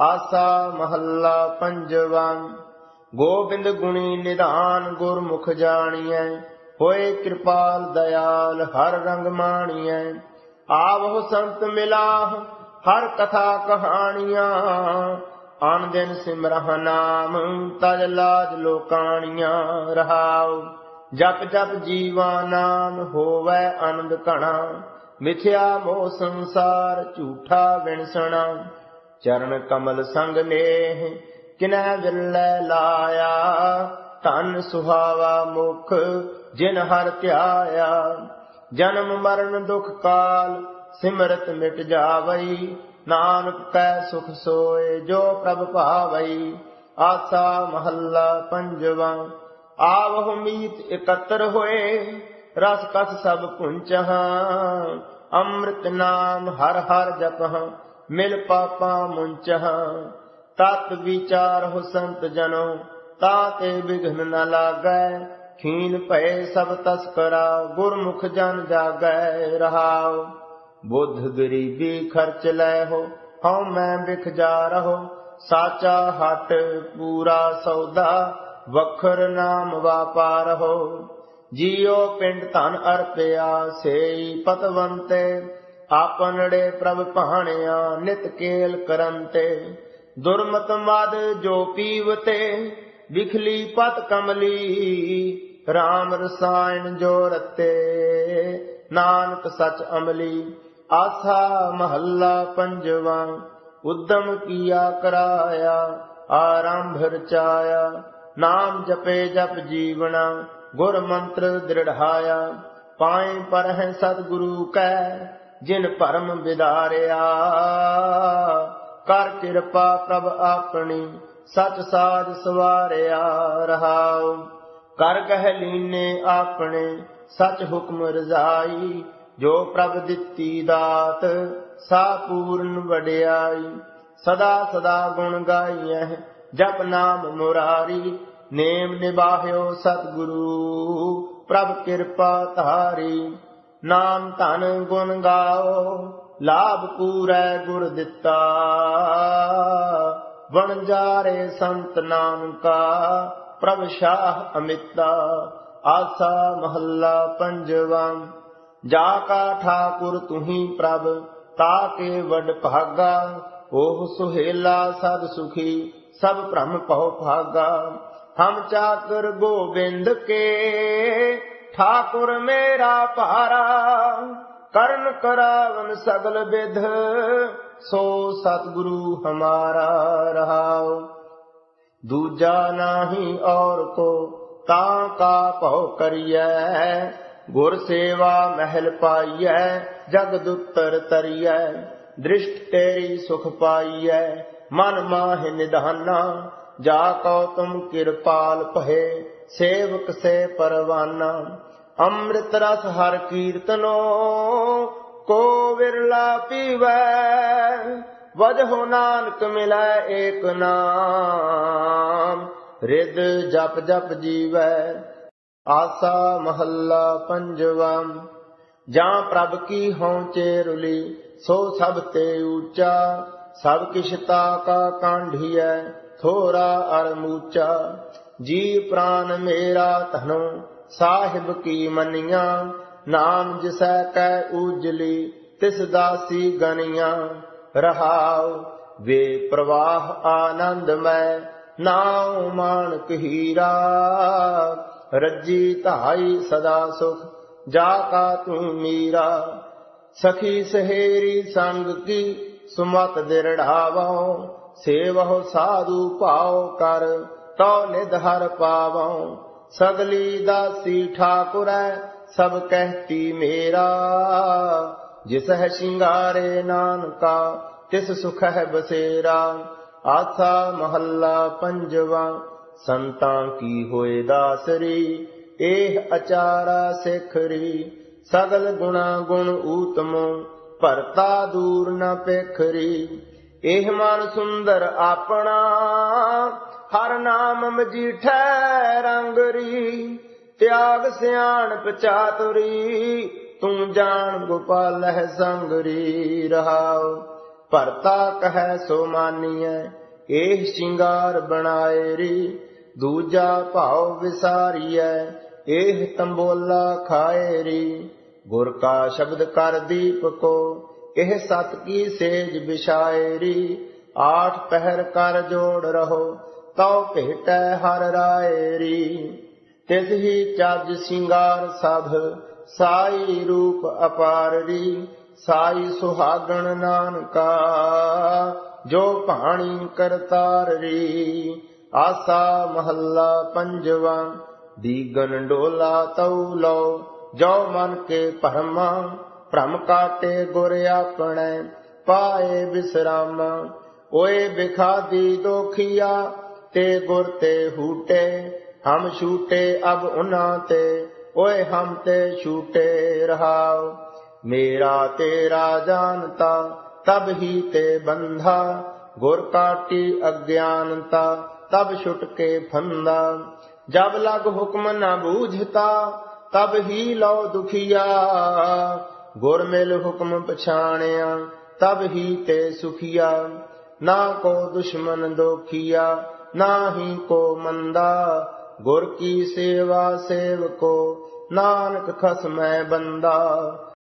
ਆਸਾ ਮਹੱਲਾ ਪੰਜਵਾਂ। ਗੋਬਿੰਦ ਗੁਣੀ ਨਿਧਾਨ ਗੁਰਮੁਖ ਜਾਣੀਐ, ਹੋਏ ਕਿਰਪਾਲ ਦਇਆਲ ਹਰ ਰੰਗ ਮਾਣੀਐ। ਆਵਹੁ ਸੰਤ ਮਿਲਾਹ ਹਰ ਕਥਾ ਕਹਾਣੀਆਂ, ਆਨ ਦਿਨ ਸਿਮਰਹ ਨਾਮ ਤਜ ਲਾਜ ਲੋਕਾਣੀਆਂ ਰਹਾਉ। ਜਪ ਜਪ ਜੀਵਾ ਨਾਮ ਹੋਵੈ ਆਨੰਦ ਘਣਾ, ਮਿਥਿਆ ਮੋਹ ਸੰਸਾਰ ਝੂਠਾ ਵਿਣਸਣਾ ਚਰਨ ਕਮਲ ਸੰਗ ਨੇਹ, ਕਿਨੈ ਵਿਰਲੇ ਲਾਇਆ? ਧਨ ਸੁਹਾਵਾ ਮੁਖ, ਜਿਨ ਹਰ ਧਿਆਇਆ। ਜਨਮ ਮਰਨ ਦੁਖ ਕਾਲ, ਸਿਮਰਤ ਮਿਟ ਜਾਵਈ। ਨਾਨਕ ਕੈ ਸੁਖ ਸੋਏ, ਜੋ ਪ੍ਰਭ ਭਾਵਈ। ਆਸਾ ਮਹੱਲਾ ਪੰਜਵਾ, ਆਵਹੁ ਮੀਤ ਇਕੱਤਰ ਹੋਏ। ਰਸ ਕਸ ਸਭ ਪੁੰਚਹਾਂ, ਅੰਮ੍ਰਿਤ ਨਾਮ ਹਰ ਹਰ ਜਪਹਾਂ। ਮਿਲ ਪਾਪਾ ਮੁੰਚਹਾਂ, ਤਤ ਵਿਚਾਰ ਹੋ ਸੰਤ ਜਨੋ, ਤਾ ਤੇ ਵਿਘਨ ਨ ਲਾਗੈ, ਖੀਨ ਭਏ ਸਭ ਤਸਕਰਾ ਗੁਰਮੁਖ ਜਨ ਜਾਗੈ ਰਹਾਉ। ਬੁੱਧ ਗਰੀਬੀ ਖਰਚ ਲੈ ਹੋ, ਹਉ ਮੈਂ ਵਿਖ ਜਾ ਰਹੋ, ਸਾਚਾ ਹਟ ਪੂਰਾ ਸੌਦਾ, ਵਖਰ ਨਾਮ ਵਾਪਾਰ ਹੋ ਜੀਉ ਪਿੰਡ ਧਨ ਅਰਪਿਆ, ਸੇਈ ਪਤਵੰਤੇ ਆਪਨੜੇ ਪ੍ਰਭ ਭਾਣਿਆ ਨਿਤ ਕੇਲ ਕਰੰਤੇ ਦੁਰਮਤ ਮਦ ਜੋ ਪੀਵਤੇ, ਵਿਖਲੀ ਪਤ ਕਮਲੀ RAM ਰਸਾਇਣ ਜੋ ਰਤੇ। ਨਾਨਕ ਸਚ ਅਮਲੀ, ਆਸਾ ਮਹੱਲਾ ਪੰਜਵਾ, ਉਦਮ ਕੀਆ ਕਰਾਇਆ, ਆਰੰਭ ਰਚਾਇਆ। ਨਾਮ ਜਪੇ ਜਪ ਜੀਵਣਾ ਗੁਰ ਮੰਤਰ ਦ੍ਰਿੜਾਇਆ ਪਾਏ ਪਰ ਹੈ ਸਤਿਗੁਰੂ ਕੈ ਜਿਨ ਭਰਮ ਵਿਦਾਰਿਆ। ਕਰ ਕਿਰਪਾ ਪ੍ਰਭ ਆਪਣੀ, ਸਚ ਸਾਜ ਸਵਾਰਿਆ ਰਹਾਉ। ਕਰ ਕਹਿ ਲੀਨੇ ਆਪਣੇ, ਸਚ ਹੁਕਮ ਰਜ਼ਾਈ। ਜੋ ਪ੍ਰਭ ਦਿੱਤੀ ਦਾਤ, ਸਾ ਪੂਰਨ ਵਡਿਆਈ। ਸਦਾ ਸਦਾ ਗੁਣ ਗਾਈਐ, ਜਪ ਨਾਮ ਮੁਰਾਰੀ। ਨੇਮ ਨਿਬਾਹਿਓ ਸਤਿਗੁਰੂ, ਪ੍ਰਭ ਕਿਰਪਾ ਧਾਰੀ। ਨਾਮ ਧਨ ਗੁਣ ਗਾਓ, ਲਾਭ ਪੂਰੈ ਗੁਰ ਦਿੱਤਾ। ਵਣਜਾਰੇ ਸੰਤ ਨਾਨਕਾ, ਪ੍ਰਭ ਸ਼ਾਹ ਅਮਿਤਾ, ਆਸਾ ਮਹੱਲਾ ਪੰਜਵਾਂ। ਜਾ ਕਾ ਠਾਕੁਰ ਤੁਹੀ ਪ੍ਰਭ ਤਾਕੇ ਵਡ ਭਾਗਾ, ਓਹ ਸੁਹੇਲਾ ਸਦ ਸੁਖੀ, ਸਭ ਭ੍ਰਮ ਭਉ ਭਾਗਾ। ਹਮ ਚਾਕਰ ਗੋਬਿੰਦ ਕੇ ਠਾਕੁਰ ਮੇਰਾ ਭਾਰਾ, ਕਰਨ ਕਰਾਵਨ ਸਗਲ ਵਿਧ ਸੋ ਸਤਿਗੁਰੂ ਹਮਾਰਾ ਰਹਾਉ। ਦੂਜਾ ਨਾਹੀ ਔਰ ਕੋ ਤਾਂ ਕਾ ਭਉ ਕਰੀਐ, ਗੁਰ ਸੇਵਾ ਮਹਿਲ ਪਾਈਐ ਜਗਦ ਉਤਰ ਤਰੀਐ। ਦ੍ਰਿਸ਼ਟ ਤੇਰੀ ਸੁਖ ਪਾਈਐ, ਮਨ ਮਾਹਿ ਨਿਧਾਨਾ, ਜਾ ਕਉ ਤੁਮ ਕਿਰਪਾਲ ਭਏ, ਸੇਵਕ ਸੇ ਪਰਵਾਨਾ। ਅੰਮ੍ਰਿਤ ਰਸ ਹਰ ਕੀਰਤਨੋ, ਕੋ ਵਿਰਲਾ ਪੀਵੈ। ਵਜਹੁ ਨਾਨਕ ਮਿਲੈ ਏਕ ਨਾਮ ਰਿਦ ਜਪ ਜਪ ਜੀਵੈ। ਆਸਾ ਮਹੱਲਾ ਪੰਜਵਾ, ਜਾਂ ਪ੍ਰਭ ਕੀ ਹਉ ਚੇਰੁਲੀ, ਸੋ ਸਭ ਤੇ ਊਚਾ। ਸਭ ਕਿਛ ਤਾ ਕਾ ਕਾਂਢੀਐ, ਥੋਰਾ ਅਰ ਮੂਚਾ। ਜੀ ਪ੍ਰਾਨ ਮੇਰਾ ਧਨੋ ਸਾਹਿਬ ਕੀ ਮਨੀਆਂ? ਨਾਮ ਜਿਸੈ ਕੈ ਉਜਲੀ ਤਿਸ ਦਾਸੀ ਗਨੀਆਂ। ਰਹਾਉ, ਵੇ ਪ੍ਰਵਾਹ ਆਨੰਦ ਮੈਂ, ਨਾਉ ਮਾਨਕ ਹੀਰਾ। ਰੱਜੀ ਧਾਈ ਸਦਾ ਸੁਖ, ਜਾ ਕਾ ਤੂੰ ਮੀਰਾ। ਸਖੀ ਸਹੇਰੀ ਸੰਗ ਕੀ ਸੁਮਤ ਦਿਰੜਾਵੋ ਸੇਵਹੁ ਸਾਧੂ ਭਾਉ ਕਰ, ਤਉ ਨਿਧ ਹਰ ਸਗਲੀ ਦਾਸੀ ਠਾਕੁਰੈ ਸਭ ਕਹਿਤੀ ਮੇਰਾ। ਜਿਸ ਹੈ ਸ਼ਿੰਗਾਰੇ ਨਾਨਕਾ, ਤਿਸ ਸੁਖ ਹੈ ਬਸੇਰਾ। ਆਸਾ ਮਹੱਲਾ ਪੰਜਵਾ, ਸੰਤਾਂ ਕੀ ਹੋਏ ਦਾਸਰੀ। ਇਹ ਅਚਾਰਾ ਸਿਖਰੀ, ਸਗਲ ਗੁਣਾ ਗੁਣ ਊਤਮੋ, ਭਰਤਾ ਦੂਰ ਨ ਪੇਖਰੀ। ਇਹ ਮਨ ਸੁੰਦਰ ਆਪਣਾ ਹਰ ਨਾਮ ਮਜੀਠੈ ਰੰਗਰੀ ਤਿਆਗ ਸਿਆਣ ਪਚਾਤੁਰੀ ਤੂੰ ਜਾਣ ਗੋਪਾਲ ਹੈ ਸੰਗਰੀ ਰਹਾਉ। ਭਰਤਾ ਕਹੈ ਸੋ ਮਾਨੀਐ ਇਹ ਸ਼ਿੰਗਾਰ ਬਣਾਏ ਰੀ, ਦੂਜਾ ਭਾਉ ਵਿਸਾਰੀਐ ਇਹ ਤੰਬੋਲਾ ਖਾਏ ਰੀ। ਗੁਰ ਕਾ ਸ਼ਬਦ ਕਰ ਦੀਪ ਕੋ, ਇਹ ਸਤ ਕੀ ਸੇਜ ਵਿਛਾਏ ਰੀ। ਆਠ ਪਹਿਰ ਕਰ ਜੋੜ ਰਹੋ ਤਉ ਭੇਟੈ ਹਰ ਰਾਏ ਰੀ। ਤਿਸ ਹੀ ਚੱਜ ਸਿੰਗਾਰ ਸਭ, ਸਾਈ ਰੂਪ ਅਪਾਰ ਰੀ। ਸਾਈ ਸੁਹਾਗਣ ਨਾਨਕਾ, ਜੋ ਭਾਣੀ ਕਰਤਾਰ ਰੀ। ਆਸਾ ਮਹੱਲਾ ਪੰਜਵਾ, ਦੀਗਨ ਡੋਲਾ ਤਉ ਲੋ ਜੋ ਮਨ ਕੇ ਭਰਮਾ, ਭ੍ਰਮ ਕਾਟੇ ਗੁਰ ਆਪਣੇ, ਪਾਏ ਵਿਸਰਾਮ ਓਏ ਬਿਖਾਦੀ ਦੋਖੀਆ ਤੇ ਗੁਰ ਤੇ ਹੂਟੇ ਹਮ ਛੂਟੇ ਅਬ ਉਨਾਂ ਤੇ ਓਏ ਹਮ ਤੇ ਛੂਟੇ ਰਹਾਓ ਮੇਰਾ ਤੇਰਾ ਜਾਣਤਾ ਤਬ ਹੀ ਤੇ ਬੰਧਾ ਗੁਰ ਕਾਟੀ ਅਗਿਆਨਤਾ ਤਬ ਛੁਟ ਕੇ ਫੰਦਾ ਜਬ ਲਗ ਹੁਕਮ ਨਾ ਬੂਝਤਾ ਤਬ ਹੀ ਲਓ ਦੁਖੀਆ ਗੁਰ ਮਿਲ ਹੁਕਮ ਪਛਾਣਿਆ ਤਬ ਹੀ ਤੇ ਸੁਖੀਆ ਨਾ ਕੋ ਦੁਸ਼ਮਨ ਦੋਖੀਆ ਨਾ ਹੀ ਕੋ ਮੰਦਾ ਗੁਰ ਕੀ ਸੇਵਾ ਸੇਵ ਕੋ ਨਾਨਕ ਖਸਮੈ ਬੰਦਾ।